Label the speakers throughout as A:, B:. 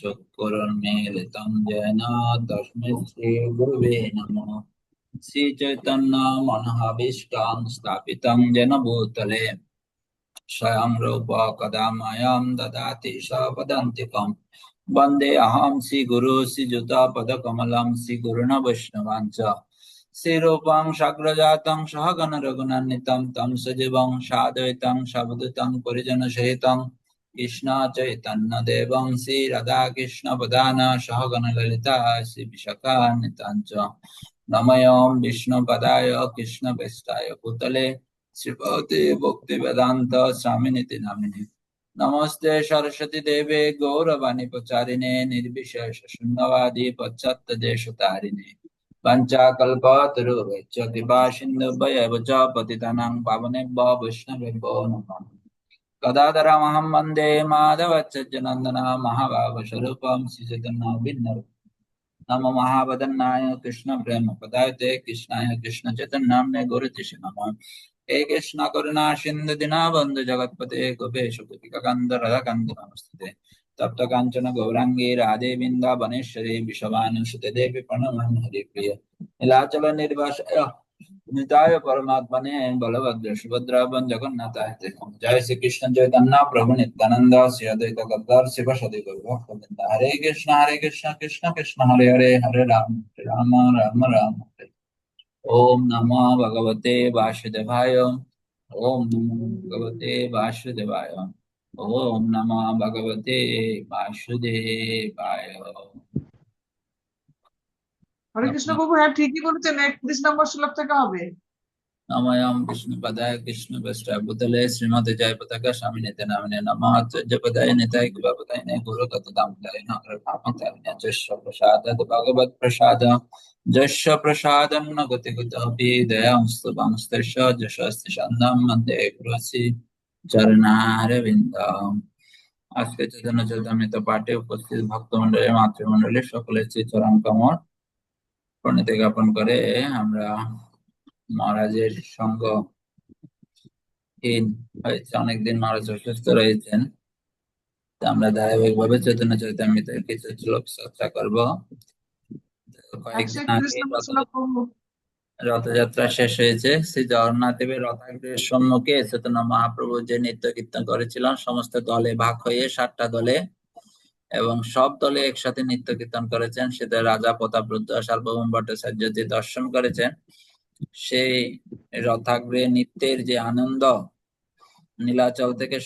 A: चक्षुरुन्मीलितं येन तस्मै श्रीगुरुवे नमः श्रीचैतन्यमनःभीष्टां स्थापितं येन भूतले स्वयं रूप कदा मयां ददाति सपदन्तिकं वन्दे अहं श्रीगुरु श्रीयुतापदकमलं श्रीगुरुणवैष्णवान् च श्रीरूपं शग्रजातं सहगणरघुनन्दितं तं सजीवं साधयितं सवदुतं परिजनसहितम् कृष्णा चैतन्य देवं श्री राधा कृष्ण पदाना सहगण ललिता श्री विशाखान्विताञ्च नमयों विष्णुपदाय कृष्णभेष्टाय भूतले श्रीपते भक्तिवेदान्त स्वामिनिति नामिनि नमस्ते सरस्वती देवे गौरवाणी प्रचारिणे निर्विशेष शून्यवादी पश्चात देश तारिणे पञ्चाकल्पतरुवैच कृपा सिन्धुभयव च पतितानां पावनेभ्य वैष्णवेभ्यो नमः गदाधरामहं वन्दे माधवच्चनन्दना महाभागस्वरूपं श्रीचैतन्यभिन्नरु नम महावदन्नाय प्रेम ते कृष्णाय कृष्णचैतन्नाम्ने गुरुतिष नमः हे कृष्ण करुणा सिन्धु दीनाबन्धु जगत्पते गोपेश गोपिककन्द रथकन्द नमस्ते तप्त कांचन गौरांगी राधे बिंदा वनेश्वरी विश्वानुसुते देवी प्रणमहम हरिप्रिय नीलाचल निर्वास निताय परमात्मने बलभद्र सुभद्रापन जगन्नाथाय जय श्री कृष्ण चैतन्य प्रभु नित्यानंद श्री अद्वैत गद्दार शिव सदि भक्त हरे कृष्ण हरे कृष्ण कृष्ण कृष्ण हरे हरे हरे राम राम राम राम हरे ओम नमो भगवते वासुदेवाय ओम नमो भगवते वासुदेवाय ओम नमो भगवते
B: वासुदेवाय হরে কৃষ্ণ প্রভু হ্যাঁ ঠিকই বলেছেন একত্রিশ নম্বর শ্লোক থেকে হবে
A: নময়াম কৃষ্ণ পদায় কৃষ্ণ বস্তায় বুতলে শ্রীমতে জয় পতাকা স্বামী নেতে নামিনে নমাচ জপদায় নেতায় গুলা পদায় নে গুরু কত দাম দায় নগর ভামতায় নে জৈশ প্রসাদ ভগবত প্রসাদ জৈশ প্রসাদম ন গতি গুতপি দয়াংস্তু বাংস্তেশ যশস্তি সন্দম মধ্যে গৃহসি চরণারবিন্দম আজকে চৈতন্য চৈতন্য পাঠে উপস্থিত ভক্তমন্ডলী মাতৃমন্ডলী সকলের চরণ কমর প্রণতি জ্ঞাপন করে আমরা মহারাজের সঙ্গ অনেকদিন মহারাজ অসুস্থ রয়েছেন আমরা ধারাবাহিক ভাবে চৈতন্য চৈতামিতের কিছু শ্লোক চর্চা করব কয়েকদিন রথযাত্রা শেষ হয়েছে শ্রী জগন্নাথ দেবের রথাগ্রহের সম্মুখে চৈতন্য মহাপ্রভু যে নৃত্য কীর্তন করেছিলাম সমস্ত দলে ভাগ হয়ে সাতটা দলে এবং সব দলে একসাথে নৃত্য কীর্তন করেছেন সেটা রাজা প্রতাপরুদ্ধ সার্বভৌম ভট্টাচার্য যে দর্শন করেছেন সেই রথাগ্রে নৃত্যের যে আনন্দ নীলাচল থেকে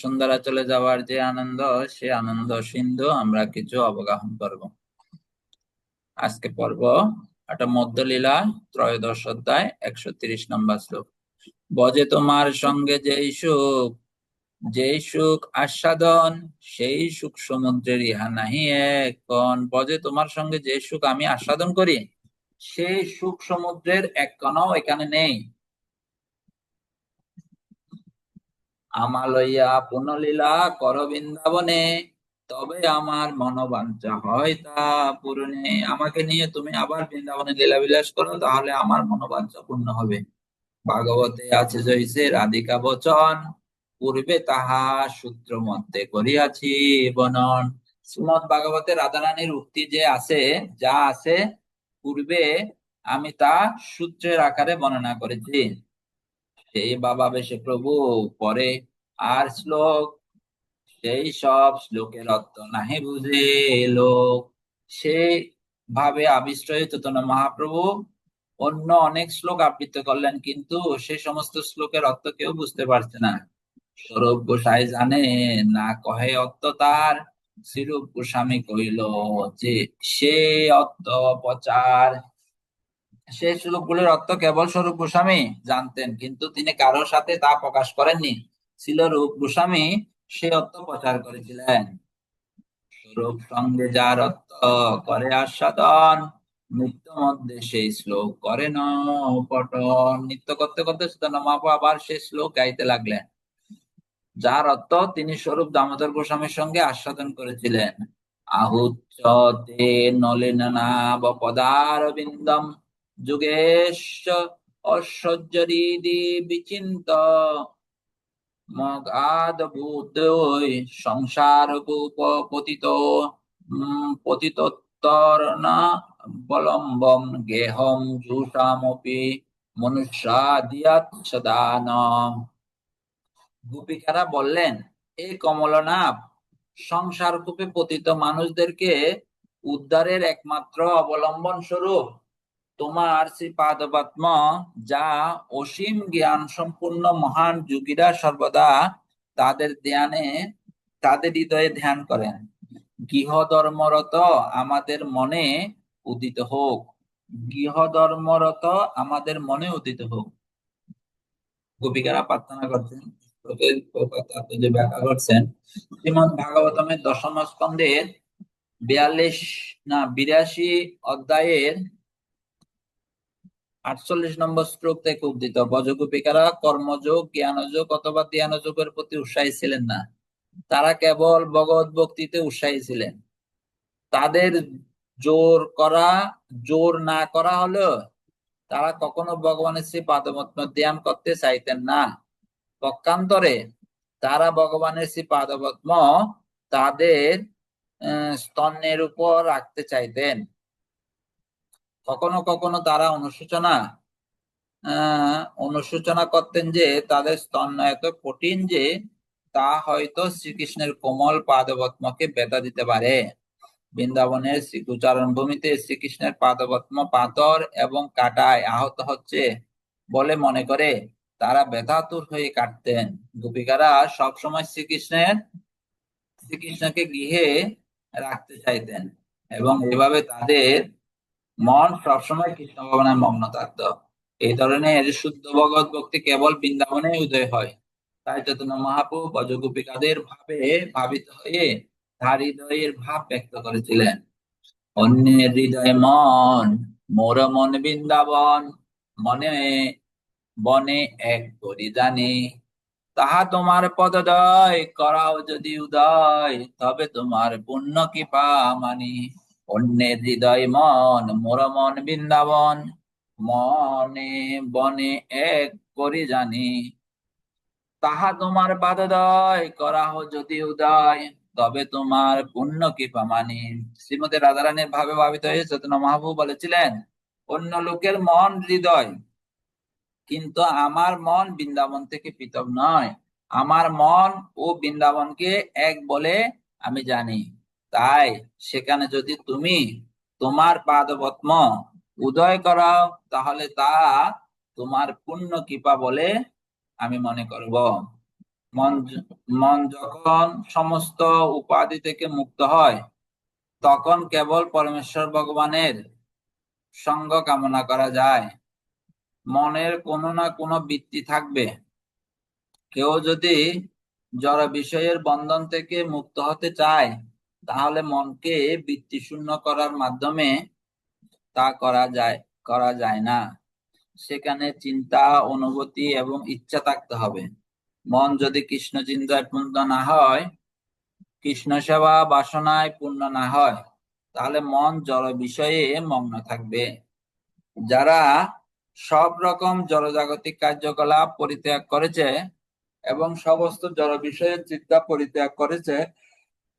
A: চলে যাওয়ার যে আনন্দ সে আনন্দ সিন্ধু আমরা কিছু অবগাহন করব আজকে পর্ব একটা মধ্যলীলা ত্রয়োদশ অধ্যায় একশো তিরিশ নম্বর শ্লোক বজে তোমার সঙ্গে যে সুখ যে সুখ আস্বাদন সেই সুখ সমুদ্রের ইহা নাহি এখন বজে তোমার সঙ্গে যে সুখ আমি আস্বাদন করি সেই সুখ সমুদ্রের এক কণাও এখানে নেই আমা লইয়া পুনলীলা কর বৃন্দাবনে তবে আমার মনোবাঞ্ছা হয় তা পূরণে আমাকে নিয়ে তুমি আবার বৃন্দাবনে লীলাবিলাস করো তাহলে আমার মনোবাঞ্ছা পূর্ণ হবে ভাগবতে আছে জয়সে রাধিকা বচন পূর্বে তাহা সূত্র মধ্যে করিয়াছি বনন শ্রীমদ রাধা রাধারানীর উক্তি যে আছে যা আছে পূর্বে আমি তা সূত্রের আকারে বর্ণনা করেছি সেই বাবা বেশে প্রভু পরে আর শ্লোক সেই সব শ্লোকের অর্থ নাহি বুঝে লোক সেই ভাবে আবিষ্ট হয়ে মহাপ্রভু অন্য অনেক শ্লোক আবৃত্ত করলেন কিন্তু সে সমস্ত শ্লোকের অর্থ কেউ বুঝতে পারছে না সৌরভ গোসাই জানে না কহে অত্ত তার শ্রীরূপ গোস্বামী কহিল যে সে অত্ত প্রচার সে শ্লোকগুলির অর্থ কেবল স্বরূপ গোস্বামী জানতেন কিন্তু তিনি কারোর সাথে তা প্রকাশ করেননি ছিল রূপ গোস্বামী সে অর্থ প্রচার করেছিলেন স্বরূপ সঙ্গে যার অর্থ করে আস্বাদন নিত্য মধ্যে সেই শ্লোক করে নিত্য করতে করতে সুতরাং মহাপু আবার সেই শ্লোক গাইতে লাগলেন যার অর্থ তিনি স্বরূপ দামোদর গোস্বামীর সঙ্গে আস্বাদন করেছিলেন আহুচতে নলিনাব পদারবিন্দম যুগেশ অসহ্যরিদি বিচিন্ত মগাদ মগাদভূত সংসার পতিত পতিতোত্তর না বলম্বম গেহম জুষামপি মনুষ্যাদিয়াৎ সদানম গোপিকারা বললেন, এ কমলনাভ সংসার কূপে পতিত মানুষদেরকে উদ্ধারের একমাত্র অবলম্বন স্বরূপ তোমার শ্রীপাদপদ্ম যা অসীম জ্ঞান সম্পূর্ণ মহান যুগীরা সর্বদা তাদের ধ্যানে তাদের হৃদয়ে ধ্যান করেন গৃহধর্মরত আমাদের মনে উদিত হোক গৃহধর্মরত আমাদের মনে উদিত হোক গোপিকারা প্রার্থনা করছেন যে ব্যাখ্যা করছেন শ্রীমদ ভাগবতমের দশম স্কন্ধের বিয়াল্লিশ না বিরাশি অধ্যায়ের আটচল্লিশ নম্বর শ্লোক থেকে উদ্ধৃত বজগোপিকারা কর্মযোগ জ্ঞানযোগ অথবা প্রতি উৎসাহী ছিলেন না তারা কেবল ভগবত ভক্তিতে উৎসাহী ছিলেন তাদের জোর করা জোর না করা হলেও তারা কখনো ভগবানের শ্রী পাদমত্ন ধ্যান করতে চাইতেন না পক্ষান্তরে তারা ভগবানের শ্রী পাদপদ্ম তাদের স্তনের উপর রাখতে চাইতেন কখনো কখনো তারা অনুশোচনা অনুশোচনা করতেন যে তাদের স্তন্য এত কঠিন যে তা হয়তো শ্রীকৃষ্ণের কোমল পাদপদ্মকে বেতা দিতে পারে বৃন্দাবনের শ্রীকুচারণ ভূমিতে শ্রীকৃষ্ণের পাদপদ্ম পাথর এবং কাটায় আহত হচ্ছে বলে মনে করে তারা ব্যথাতুর হয়ে কাটতেন গোপিকারা সবসময় শ্রীকৃষ্ণের শ্রীকৃষ্ণকে গৃহে রাখতে চাইতেন এবং এভাবে তাদের মন সবসময় কৃষ্ণ ভাবনায় মগ্ন থাকত এই ধরনের শুদ্ধ ভগৎ ভক্তি কেবল বৃন্দাবনে উদয় হয় তাই চেতনা মহাপু বজগোপিকাদের ভাবে ভাবিত হয়ে তার হৃদয়ের ভাব ব্যক্ত করেছিলেন অন্যের হৃদয় মন মোর মন বৃন্দাবন মনে বনে এক পরিদানে তাহা তোমার পদদয় করাও যদি উদয় তবে তোমার পুণ্য কৃপা মানি অন্যের হৃদয় মন মোর মন বৃন্দাবন মনে বনে এক করি জানি তাহা তোমার পাদদয় করাহ যদি উদয় তবে তোমার পুণ্য কৃপা মানি শ্রীমতী রাধারানীর ভাবে ভাবিত হয়ে চৈতন্য মহাপ্রভু বলেছিলেন অন্য লোকের মন হৃদয় কিন্তু আমার মন বৃন্দাবন থেকে পৃথক নয় আমার মন ও বৃন্দাবনকে এক বলে আমি জানি তাই সেখানে যদি তুমি তোমার পাদপদ্ম উদয় করাও তাহলে তা তোমার পূর্ণ কৃপা বলে আমি মনে করব মন মন যখন সমস্ত উপাধি থেকে মুক্ত হয় তখন কেবল পরমেশ্বর ভগবানের সঙ্গ কামনা করা যায় মনের কোনো না কোনো বৃত্তি থাকবে কেউ যদি জড় বিষয়ের বন্ধন থেকে মুক্ত হতে চায় তাহলে মনকে বৃত্তি শূন্য করার মাধ্যমে তা করা যায় করা যায় না সেখানে চিন্তা অনুভূতি এবং ইচ্ছা থাকতে হবে মন যদি কৃষ্ণ চিন্তায় পূর্ণ না হয় কৃষ্ণ সেবা বাসনায় পূর্ণ না হয় তাহলে মন জড় বিষয়ে মগ্ন থাকবে যারা সব রকম জনজাগতিক কার্যকলাপ পরিত্যাগ করেছে এবং সমস্ত জড় বিষয়ের চিন্তা পরিত্যাগ করেছে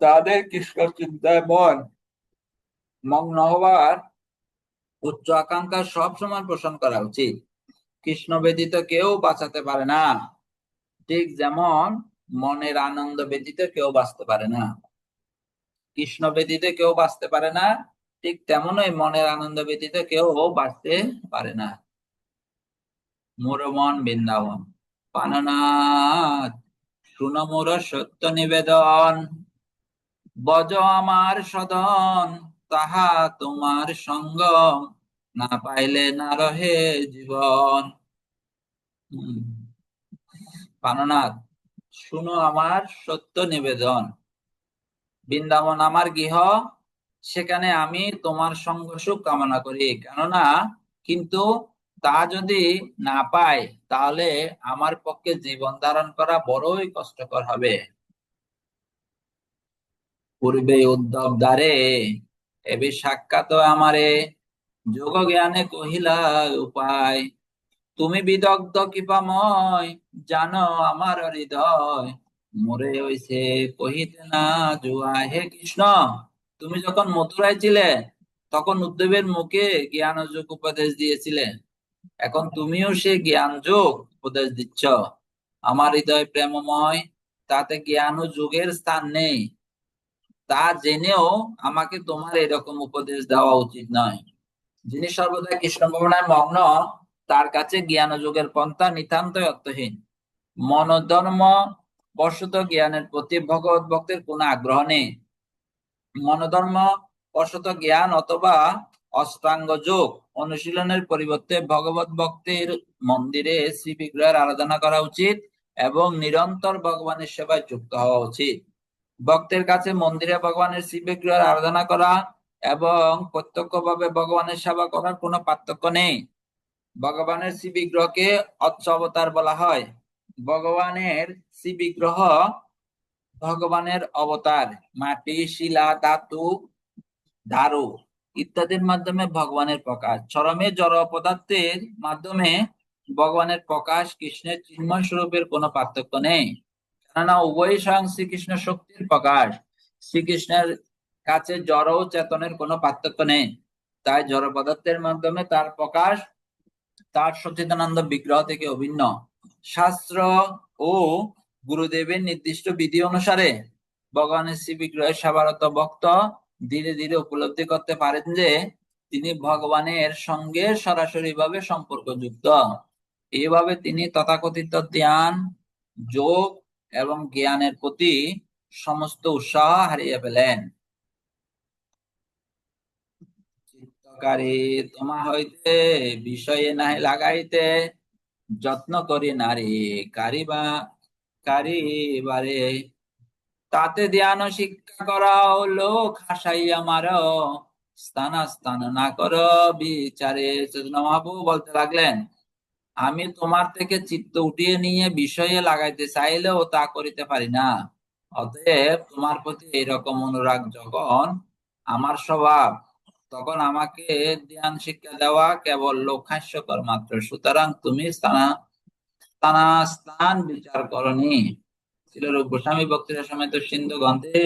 A: তাদের কৃষ্ণ চিন্তায় মন মগ্ন হওয়ার উচ্চ আকাঙ্ক্ষা সবসময় পোষণ করা উচিত কৃষ্ণ ব্যতীত কেউ বাঁচাতে পারে না ঠিক যেমন মনের আনন্দ ব্যতীত কেউ বাঁচতে পারে না কৃষ্ণ ব্যতীত কেউ বাঁচতে পারে না ঠিক তেমনই মনের আনন্দ ব্যতীত কেউ বাঁচতে পারে না মোর বৃন্দাবন পাননাথ শুন সত্য নিবেদন বজ আমার সদন তাহা তোমার সঙ্গম না পাইলে না রহে জীবন পাননাথ শুনো আমার সত্য নিবেদন বৃন্দাবন আমার গৃহ সেখানে আমি তোমার সঙ্গ সুখ কামনা করি কেননা কিন্তু তা যদি না পায় তাহলে আমার পক্ষে জীবন ধারণ করা বড়ই কষ্টকর হবে পূর্বে উদ্ধব দ্বারে এবি সাক্ষাৎ আমারে যোগ জ্ঞানে কহিলা উপায় তুমি বিদগ্ধ কৃপাময় জানো আমার হৃদয় মরে হইছে কহিতে না জুয়া হে কৃষ্ণ তুমি যখন মথুরায় ছিলে তখন উদ্ধবের মুখে জ্ঞান যোগ উপদেশ দিয়েছিলেন এখন তুমিও সে জ্ঞান যোগ উপদেশ দিচ্ছ আমার হৃদয় প্রেমময় তাতে জ্ঞান ও যোগের স্থান নেই তা জেনেও আমাকে তোমার এরকম উপদেশ দেওয়া উচিত নয় যিনি সর্বদা কৃষ্ণ ভবনায় মগ্ন তার কাছে জ্ঞান যোগের পন্থা নিতান্ত অর্থহীন মনোধর্ম বশত জ্ঞানের প্রতি ভগবত ভক্তের কোন আগ্রহ নেই মনোধর্ম বশত জ্ঞান অথবা অষ্টাঙ্গ যোগ অনুশীলনের পরিবর্তে ভগবত ভক্তের মন্দিরে শ্রী বিগ্রহের আরাধনা করা উচিত এবং নিরন্তর ভগবানের সেবায় যুক্ত হওয়া উচিত ভক্তের কাছে মন্দিরে ভগবানের শ্রী বিগ্রহের আরাধনা করা এবং প্রত্যক্ষভাবে ভগবানের সেবা করার কোনো পার্থক্য নেই ভগবানের শ্রী বিগ্রহকে অচ্ছ অবতার বলা হয় ভগবানের শ্রী বিগ্রহ ভগবানের অবতার মাটি শিলা ধাতু ধারু ইত্যাদির মাধ্যমে ভগবানের প্রকাশ চরমে জড় পদার্থের মাধ্যমে ভগবানের প্রকাশ কৃষ্ণের চিন্ময় স্বরূপের কোনো পার্থক্য নেই কেননা উভয় স্বয়ং শ্রীকৃষ্ণ শক্তির প্রকাশ শ্রীকৃষ্ণের কাছে জড় ও চেতনের কোনো পার্থক্য নেই তাই জড় পদার্থের মাধ্যমে তার প্রকাশ তার সচেতনন্দ বিগ্রহ থেকে অভিন্ন শাস্ত্র ও গুরুদেবের নির্দিষ্ট বিধি অনুসারে ভগবানের শ্রী বিগ্রহের সাবারত ভক্ত ধীরে ধীরে উপলব্ধি করতে পারেন যে তিনি ভগবানের সঙ্গে সরাসরি সম্পর্ক সম্পর্কযুক্ত এভাবে তিনি তথাকথিত ধ্যান যোগ এবং জ্ঞানের প্রতি সমস্ত উৎসাহ হারিয়ে ফেলেন তোমা হইতে বিষয়ে নাই লাগাইতে যত্ন করি নারী কারিবা কারিবারে তাতে ধ্যান শিক্ষা করা লোক হাসাইয়া মার স্থান না কর বিচারে মহাপু বলতে লাগলেন আমি তোমার থেকে চিত্ত উঠিয়ে নিয়ে বিষয়ে লাগাইতে চাইলেও তা করিতে পারি না অতএব তোমার প্রতি এইরকম অনুরাগ যখন আমার স্বভাব তখন আমাকে ধ্যান শিক্ষা দেওয়া কেবল হাস্যকর মাত্র সুতরাং তুমি স্থানা স্থান বিচার করনি ছিল গোস্বামী বক্তৃতা সমেত সিন্ধু গ্রন্থে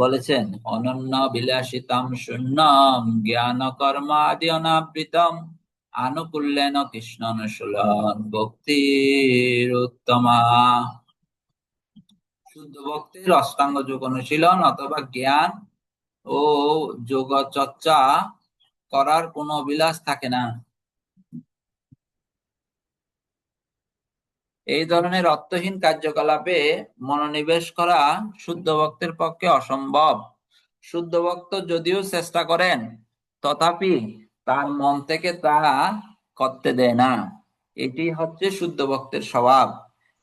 A: বলেছেন অনন্য বিলাসিতম শূন্যম জ্ঞান কর্মাদি অনাবৃতম আনুকূল্যেন কৃষ্ণ অনুশীলন ভক্তির উত্তমা শুদ্ধ ভক্তির অষ্টাঙ্গ যোগ অনুশীলন অথবা জ্ঞান ও যোগ চর্চা করার কোনো বিলাস থাকে না এই ধরনের অর্থহীন কার্যকলাপে মনোনিবেশ করা শুদ্ধ ভক্তের পক্ষে অসম্ভব শুদ্ধ ভক্ত যদিও চেষ্টা করেন তথাপি তার মন থেকে তা করতে দেয় না এটি হচ্ছে শুদ্ধ ভক্তের স্বভাব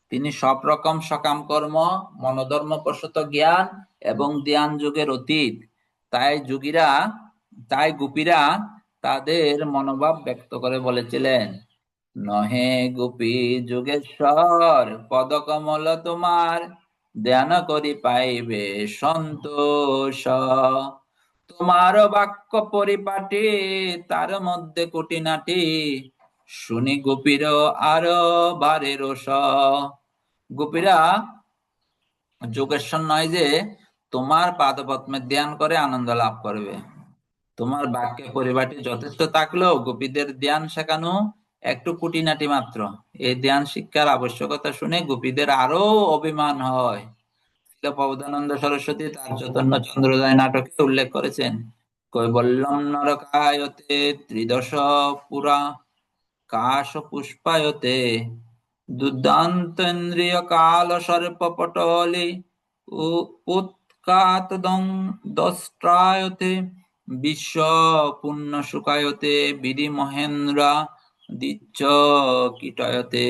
A: তিনি সব রকম সকাম কর্ম মনোধর্ম প্রসূত জ্ঞান এবং জ্ঞান যুগের অতীত তাই যুগীরা তাই গুপীরা তাদের মনোভাব ব্যক্ত করে বলেছিলেন নহে গোপী যোগেশ্বর পদকমল তোমার ধ্যান করি পাইবে সন্তোষ তোমার বাক্য পরিপাটি তার মধ্যে নাটি শুনি গোপীর আর বারে রস গোপীরা যোগেশ্বর নয় যে তোমার পদ্মে ধ্যান করে আনন্দ লাভ করবে তোমার বাক্যে পরিবারটি যথেষ্ট থাকলেও গোপীদের ধ্যান শেখানো একটু কুটিনাটি মাত্র এই ধ্যান শিক্ষার আবশ্যকতা শুনে গোপীদের আরো অভিমান হয় প্রবোধানন্দ সরস্বতী তার চৈতন্য চন্দ্রদয় নাটকে উল্লেখ করেছেন কৈবল্যম নরকায়তে ত্রিদশ পুরা কাশ পুষ্পায়তে দুর্দান্তেন্দ্রিয় কাল সর্প পটলি উৎকাত দস্ত্রায়তে বিশ্ব পূর্ণ শুকায়তে বিধি মহেন্দ্রা দিচ্ছ কীটয়তে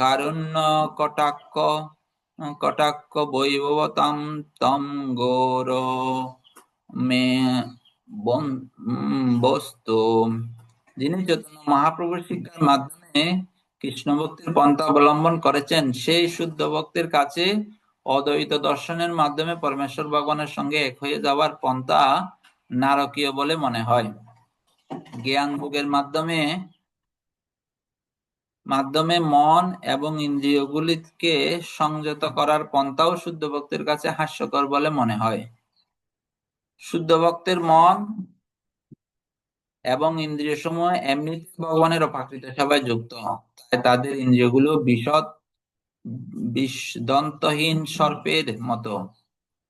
A: কারণ্য কটাক্ষ কটাক্ষ বৈভবতাম তম গৌর মে বস্তু যিনি চৈতন্য মহাপ্রভুর শিক্ষার মাধ্যমে কৃষ্ণ ভক্তির পন্থা অবলম্বন করেছেন সেই শুদ্ধ ভক্তের কাছে অদ্বৈত দর্শনের মাধ্যমে পরমেশ্বর ভগবানের সঙ্গে এক হয়ে যাওয়ার পন্থা নারকীয় বলে মনে হয় জ্ঞান ভোগের মাধ্যমে মাধ্যমে মন এবং ইন্দ্রিয়গুলিকে সংযত করার পন্থাও শুদ্ধ ভক্তের কাছে হাস্যকর বলে মনে হয় শুদ্ধ ভক্তের মন এবং ইন্দ্রিয় সময় এমনিতে ভগবানের অপাকৃত সবাই যুক্ত তাই তাদের ইন্দ্রিয়গুলো বিশদ বিদন্তহীন সর্পের মতো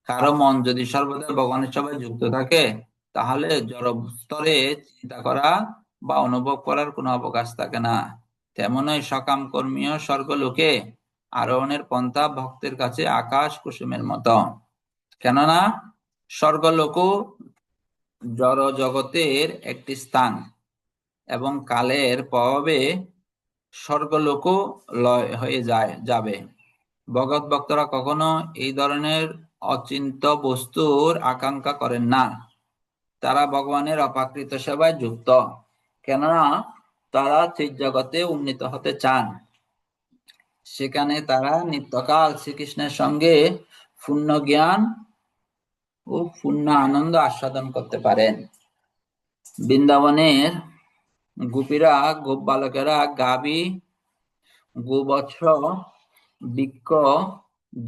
A: কারো মন যদি সর্বদা ভগবানের সবাই যুক্ত থাকে তাহলে জড়স্তরে চিন্তা করা বা অনুভব করার কোনো অবকাশ থাকে না তেমনই সকাম কর্মীয় স্বর্গলোকে আরোহণের পন্থা ভক্তের কাছে আকাশ কুসুমের মত কেননা স্বর্গলোক জড় জগতের একটি স্থান এবং কালের প্রভাবে স্বর্গলোক লয় হয়ে যায় যাবে ভগৎ ভক্তরা কখনো এই ধরনের অচিন্ত বস্তুর আকাঙ্ক্ষা করেন না তারা ভগবানের অপাকৃত সেবায় যুক্ত কেননা তারা জগতে উন্নীত হতে চান সেখানে তারা নিত্যকাল শ্রীকৃষ্ণের সঙ্গে পূর্ণ জ্ঞান ও পূর্ণ আনন্দ আস্বাদন করতে পারেন বৃন্দাবনের গোপীরা গোপ বালকেরা গাবি গোবছ বৃক্ষ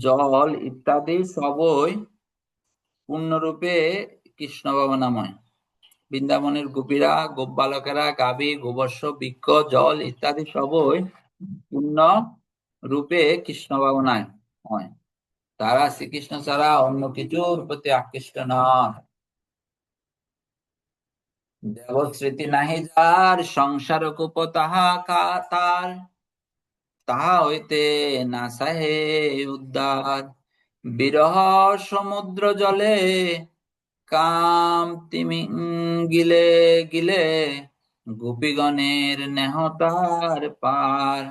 A: জল ইত্যাদি সবই পূর্ণরূপে কৃষ্ণ ভবনাময় বৃন্দাবনের গোপীরা গোপবালকেরা গাভী গোবর্ষ বৃক্ষ জল ইত্যাদি সবই পূর্ণ রূপে কৃষ্ণ ভাবনায় হয় তারা শ্রীকৃষ্ণ ছাড়া অন্য কিছুর প্রতি আকৃষ্ট নয় দেবস্মৃতি নাহি যার সংসার কূপ তাহা তার তাহা হইতে না সাহে উদ্ধার বিরহ সমুদ্র জলে কাম তিমিং গিলে গিলে গোপীগণের নেহতার পার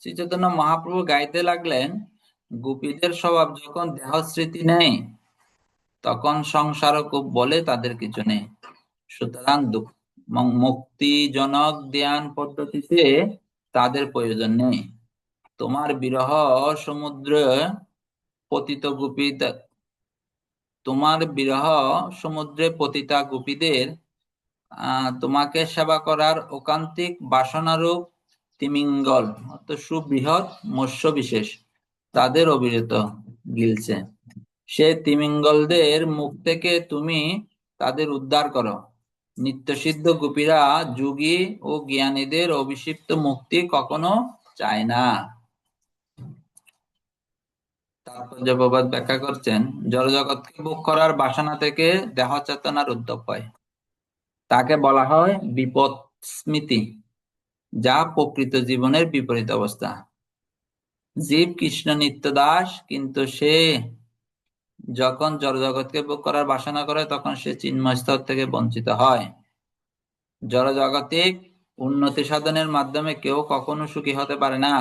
A: শ্রীচৈতন্য মহাপ্রভু গাইতে লাগলেন গোপীদের স্বভাব যখন দেহ স্মৃতি নেই তখন সংসার খুব বলে তাদের কিছু নেই সুতরাং মুক্তিজনক ধ্যান পদ্ধতিতে তাদের প্রয়োজন নেই তোমার বিরহ সমুদ্র পতিত গোপী তোমার বিরহ সমুদ্রে পতিতা গোপীদের তোমাকে সেবা করার ওকান্তিক বাসনারূপ তিমিঙ্গল অত সুবৃহৎ মৎস্য বিশেষ তাদের অবিরত গিলছে সে তিমিঙ্গলদের মুখ থেকে তুমি তাদের উদ্ধার করো নিত্যসিদ্ধ গোপীরা যুগী ও জ্ঞানীদের অভিষিপ্ত মুক্তি কখনো চায় না তাৎপর্যবোধ ব্যাখ্যা করেছেন, জড়জগৎকে ভোগ করার বাসনা থেকে দেহ-চেতনার উদ্ভব হয়, তাকে বলা হয় বিপদ স্মৃতি যা প্রকৃত জীবনের বিপরীত অবস্থা। জীব কৃষ্ণ নিত্য দাস কিন্তু সে যখন জড়জগৎকে ভোগ করার বাসনা করে তখন সে চিন্ময় থেকে বঞ্চিত হয়। জড়জাগতিক উন্নতি সাধনের মাধ্যমে কেউ কখনো সুখী হতে পারে না।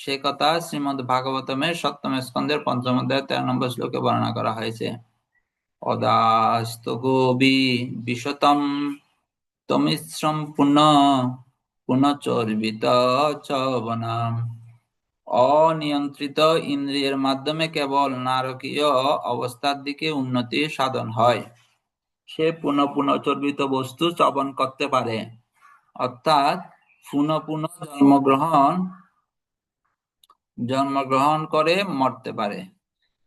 A: সে কথা শ্রীমদ ভাগবতমের সপ্তম স্কন্ধের পঞ্চম অধ্যায় তেরো নম্বর শ্লোকে বর্ণনা করা হয়েছে অদাস্ত গোবি বিশতম তমিশ্রম পুন পুনচর্বিত চবনাম অনিয়ন্ত্রিত ইন্দ্রিয়ের মাধ্যমে কেবল নারকীয় অবস্থার দিকে উন্নতি সাধন হয় সে পুনঃ পুনঃচর্বিত বস্তু চবন করতে পারে অর্থাৎ পুনঃ পুনঃ জন্মগ্রহণ জন্মগ্রহণ করে মরতে পারে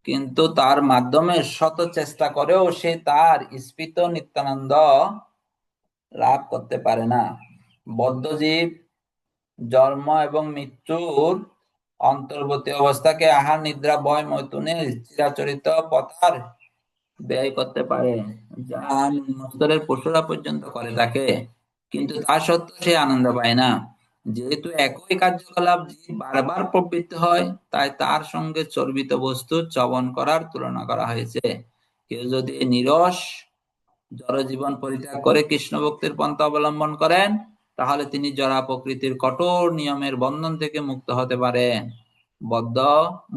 A: কিন্তু তার মাধ্যমে শত চেষ্টা করেও সে তার স্ফীত নিত্যানন্দ লাভ করতে পারে না বদ্ধজীব জন্ম এবং মৃত্যুর অন্তর্বর্তী অবস্থাকে আহার নিদ্রা বয় মৈতুনে চিরাচরিত পথার ব্যয় করতে পারে যা পশুরা পর্যন্ত করে থাকে কিন্তু তা সত্ত্বেও সে আনন্দ পায় না যেহেতু একই কার্যকলাপ জীব বারবার প্রবৃত্ত হয় তাই তার সঙ্গে চর্বিত বস্তু চবন করার তুলনা করা হয়েছে কেউ যদি নিরস জড়জীবন পরিত্যাগ করে কৃষ্ণ ভক্তির পন্থা অবলম্বন করেন তাহলে তিনি জরা প্রকৃতির কঠোর নিয়মের বন্ধন থেকে মুক্ত হতে পারেন বদ্ধ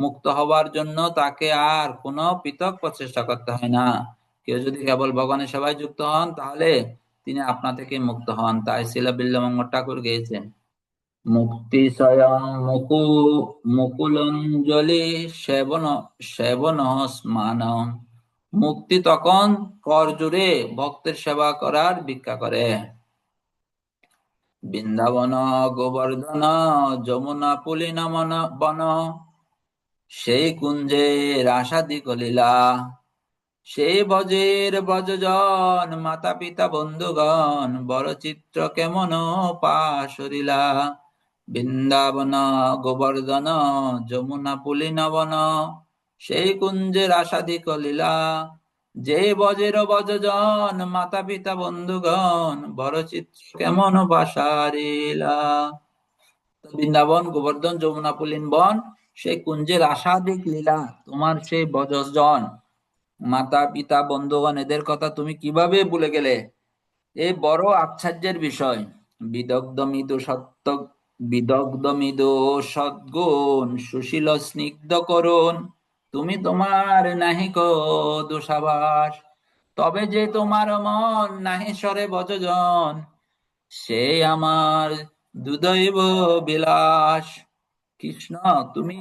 A: মুক্ত হবার জন্য তাকে আর কোনো পৃথক প্রচেষ্টা করতে হয় না কেউ যদি কেবল ভগবানের সেবায় যুক্ত হন তাহলে তিনি আপনা থেকে মুক্ত হন তাই শিলা বিল্লা মঙ্গল ঠাকুর গেয়েছেন মুক্তি স্বয়ং মুকু মুকুলঞ্জলি সেবন সেবন স্মান মুক্তি তখন করজুড়ে ভক্তের সেবা করার ভিক্ষা করে বৃন্দাবন গোবর্ধন যমুনা পুলি নমন বন সেই কুঞ্জে রাসাদি কলিলা সেই বজের বজজন মাতা পিতা বন্ধুগণ বড় চিত্র কেমন পাশরিলা বৃন্দাবন গোবর্ধন যমুনা নবন সেই কুঞ্জের আসাদিক লীলা যে বজের বজজন মাতা পিতা বন্ধুগণ চিত্র কেমন বাসারিলা বৃন্দাবন গোবর্ধন যমুনা পুলিন বন সেই কুঞ্জের আসাদিক লীলা তোমার সেই বজজন মাতা পিতা বন্ধুগণ এদের কথা তুমি কিভাবে ভুলে গেলে এ বড় আশ্চর্যের বিষয় বিদগ্ধ মৃদু সত্য বিদগ্ধমিদ সদ্গুণ সুশীল স্নিগ্ধ করুন তুমি তোমার নাহি দোষাবাস তবে যে তোমার মন নাহি সরে বজজন সে আমার দুদৈব বিলাস কৃষ্ণ তুমি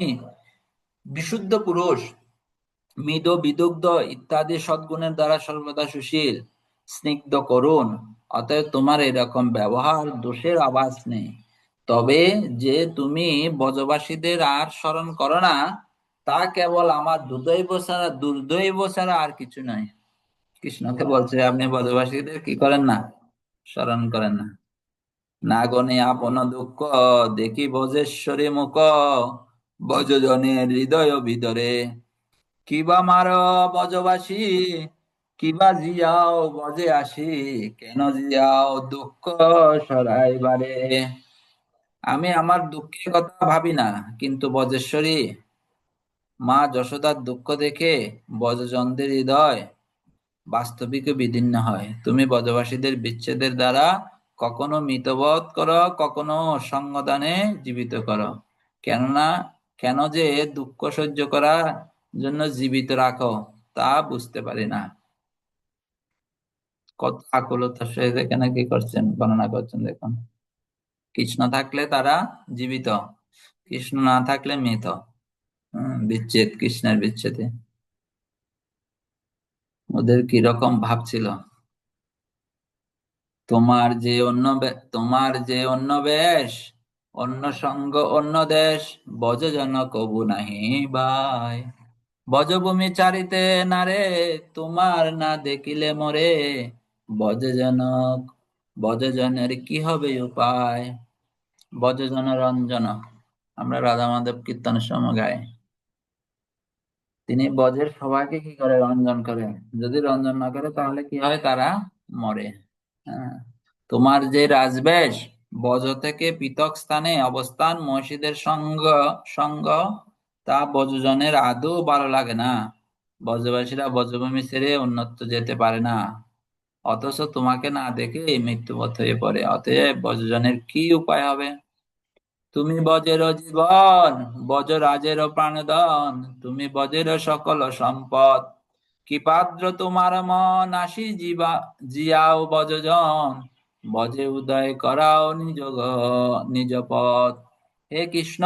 A: বিশুদ্ধ পুরুষ মৃদ বিদগ্ধ ইত্যাদি সদ্গুণের দ্বারা সর্বদা সুশীল স্নিগ্ধ করুন অতএব তোমার এরকম ব্যবহার দোষের আবাস নেই তবে যে তুমি বজবাসীদের আর স্মরণ করো না তা কেবল আমার দুর্দৈব ছাড়া দুর্দৈব ছাড়া আর কিছু নয় কৃষ্ণকে বলছে আপনি বজবাসীদের কি করেন না স্মরণ করেন না না গণে আপন দুঃখ দেখি বজেশ্বরী মুখ বজজনের হৃদয় ভিতরে কিবা মার বজবাসী কিবা জিয়াও বজে আসি কেন জিয়াও দুঃখ সরাইবারে আমি আমার দুঃখের কথা ভাবি না কিন্তু বজেশ্বরী মা যশোদার দুঃখ দেখে বজজনদের হৃদয় বাস্তবিক বিদীর্ণ হয় তুমি বজবাসীদের বিচ্ছেদের দ্বারা কখনো মিতবধ করো কখনো সঙ্গদানে জীবিত করো কেননা কেন যে দুঃখ সহ্য করার জন্য জীবিত রাখো তা বুঝতে পারি না কত আকুলতা সে এখানে কি করছেন বর্ণনা করছেন দেখুন কৃষ্ণ থাকলে তারা জীবিত কৃষ্ণ না থাকলে মৃত বিচ্ছেদ কৃষ্ণের বিচ্ছেদে ওদের কি রকম ভাবছিল তোমার যে অন্য তোমার যে অন্য বেশ অন্য সঙ্গ অন্য দেশ যেন কবু নাহি ভাই বজভূমি চারিতে না রে তোমার না দেখিলে মরে যেন বজজনের কি হবে উপায় বজজন রঞ্জন আমরা রাধা মাধব কীর্তনের সময় গাই তিনি বজের সবাইকে কি করে রঞ্জন করে যদি রঞ্জন না করে তাহলে কি হয় তারা মরে হ্যাঁ। তোমার যে রাজবেশ বজ থেকে পৃথক স্থানে অবস্থান মসজিদের সঙ্গ সঙ্গ তা বজজনের আদৌ ভালো লাগে না বজবাসীরা বজভূমি ছেড়ে অন্যত্র যেতে পারে না অথচ তোমাকে না দেখে মৃত্যু পথ হয়ে পড়ে অতএব বজ্রজনের কি উপায় হবে তুমি বজের জীবন বজ রাজের প্রাণদন তুমি বজের সকল সম্পদ পাত্র তোমার মন আসি জীবা জিয়াও বজজন বজে উদয় করাও নিজ নিজ পথ হে কৃষ্ণ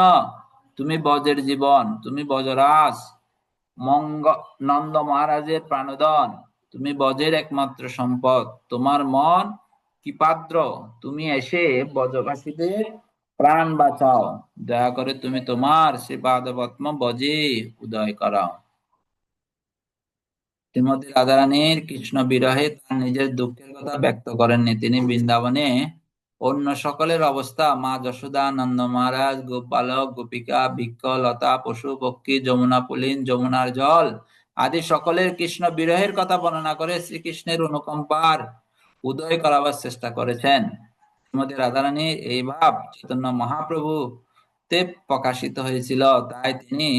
A: তুমি বজের জীবন তুমি বজরাজ মঙ্গ নন্দ মহারাজের প্রাণদন তুমি বজের একমাত্র সম্পদ তোমার মন কি পাত্র তুমি এসে বজবাসীদের প্রাণ বাঁচাও দয়া করে তুমি তোমার সে পাদপদ্ম বজে উদয় করাও শ্রীমতী রাধারানীর কৃষ্ণ বিরহে তার নিজের দুঃখের কথা ব্যক্ত করেননি তিনি বৃন্দাবনে অন্য সকলের অবস্থা মা যশোদা নন্দ মহারাজ গোপালক গোপিকা বিক্ষ লতা পশু পক্ষী যমুনা পুলিন যমুনার জল আদি সকলের কৃষ্ণ বিরহের কথা বর্ণনা করে শ্রীকৃষ্ণের অনুকম্পার উদয় করাবার চেষ্টা করেছেন শ্রীমতী রাধারানী এই ভাব চৈতন্য মহাপ্রভু তে প্রকাশিত হয়েছিল তাই তিনি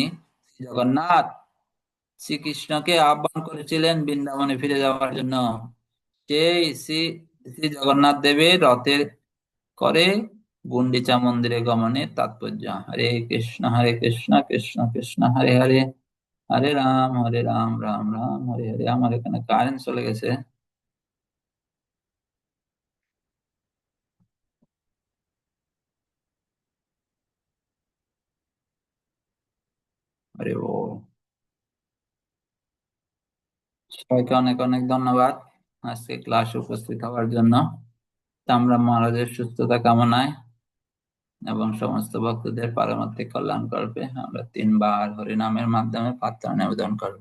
A: জগন্নাথ শ্রীকৃষ্ণকে আহ্বান করেছিলেন বৃন্দাবনে ফিরে যাওয়ার জন্য সেই শ্রী শ্রী জগন্নাথ দেবের রথের করে গুন্ডিচা মন্দিরে গমনে তাৎপর্য হরে কৃষ্ণ হরে কৃষ্ণ কৃষ্ণ কৃষ্ণ হরে হরে হরে রাম হরে রাম রাম রাম হরে হরে আমার এখানে কারেন্ট চলে গেছে আরে ও সবাইকে অনেক অনেক ধন্যবাদ আজকে ক্লাসে উপস্থিত হওয়ার জন্য আমরা মহারাজের সুস্থতা কামনায় এবং সমস্ত ভক্তদের পারমাত্মিক কল্যাণ করবে আমরা তিনবার হরিনামের মাধ্যমে প্রার্থনা নিবেদন করব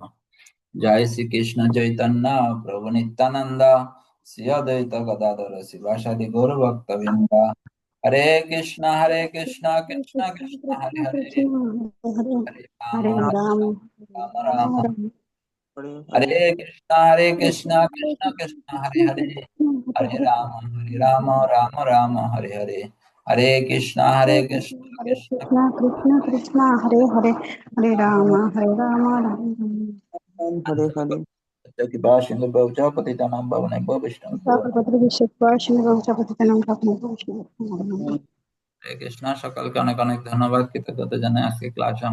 A: জয় শ্রীকৃষ্ণ চৈতন্য প্রভু নিত্যানন্দ শ্রীয়দ্বৈত গদাধর শিবাসাদি গৌর ভক্তবৃন্দ হরে কৃষ্ণ হরে কৃষ্ণ কৃষ্ণ কৃষ্ণ হরে হরে হরে রাম রাম হরে কৃষ্ণ হরে কৃষ্ণ কৃষ্ণ কৃষ্ণ হরে হরে হরে রাম হরে রাম রাম রাম হরে হরে হরে কৃষ্ণ হরে কৃষ্ণ কৃষ্ণ কৃষ্ণ কৃষ্ণ হরে হরে হরে রাম হরে রাম হরে হরে कृपा सिंधु भवच पतितानां भवने भव বিষ্ণু কৃষ্ণ সকালকে অনেক অনেক ধন্যবাদ কৃতজ্ঞতা জানাই আজকে ক্লাস